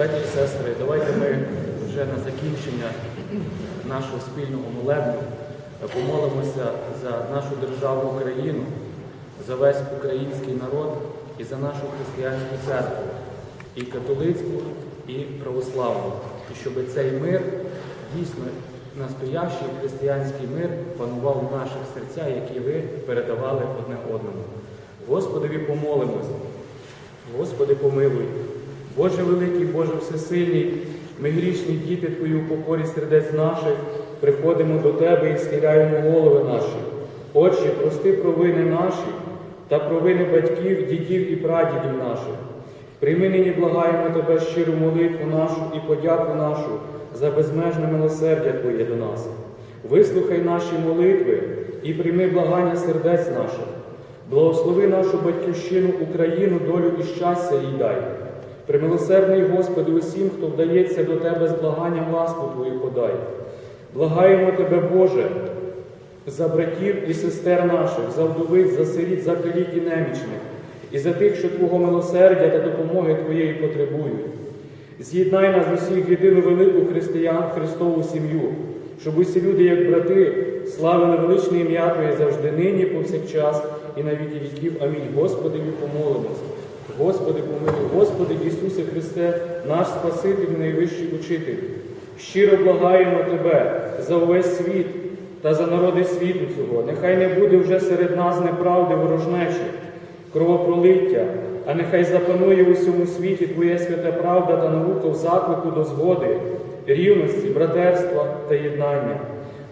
Браті і сестри, давайте ми вже на закінчення нашого спільного молебню помолимося за нашу державу Україну, за весь український народ і за нашу християнську церкву, і католицьку, і православну. І щоб цей мир, дійсно настоящий християнський мир, панував в наших серцях, які ви передавали одне одному. Господові помолимося. Господи, помилуй. Боже великий, Боже всесильний, ми грішні діти Твої у покорі сердець наших, приходимо до Тебе і схиляємо голови наші. Отче, прости провини наші та провини батьків, дітів і прадідів наших. Прийми нині благаємо Тебе щиру молитву нашу і подяку нашу за безмежне милосердя Твоє до нас. Вислухай наші молитви і прийми благання сердець наших. Благослови нашу батьківщину, Україну, долю і щастя їй дай. Примилосердний Господи, усім, хто вдається до Тебе з благанням ласку Твою подай. Благаємо Тебе, Боже, за братів і сестер наших, за вдовиць, за сиріт, за калік і немічних, і за тих, що Твого милосердя та допомоги Твоєї потребують. З'єднай нас усіх в єдину велику християн Христову сім'ю, щоб усі люди, як брати, славили величне ім'я Твоє завжди нині, повсякчас і на віки віків. Амінь. Господи, помолимось. Господи, помилуй, Господи Ісусе Христе, наш Спаситель, найвищий учитель. Щиро благаємо Тебе за увесь світ та за народи світу цього. Нехай не буде вже серед нас неправди ворожнечі, кровопролиття, а нехай запанує у всьому світі Твоя свята правда та наука в заклику до згоди, рівності, братерства та єднання.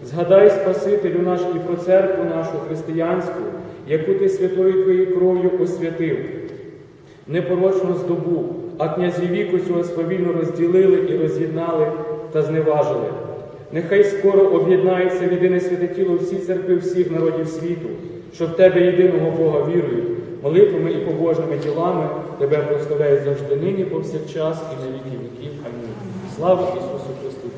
Згадай, Спасителю наш і про церкву нашу християнську, яку ти святою Твоєю кров'ю освятив непорочну здобув, а князі віку цього свавільно розділили і роз'єднали та зневажили. Нехай скоро об'єднається в єдине святе тіло всі церкви всіх народів світу, що в тебе єдиного Бога вірують, молитвами і побожними ділами тебе прославляють завжди нині, повсякчас і на віки віків. Амінь. Слава Ісусу Христу!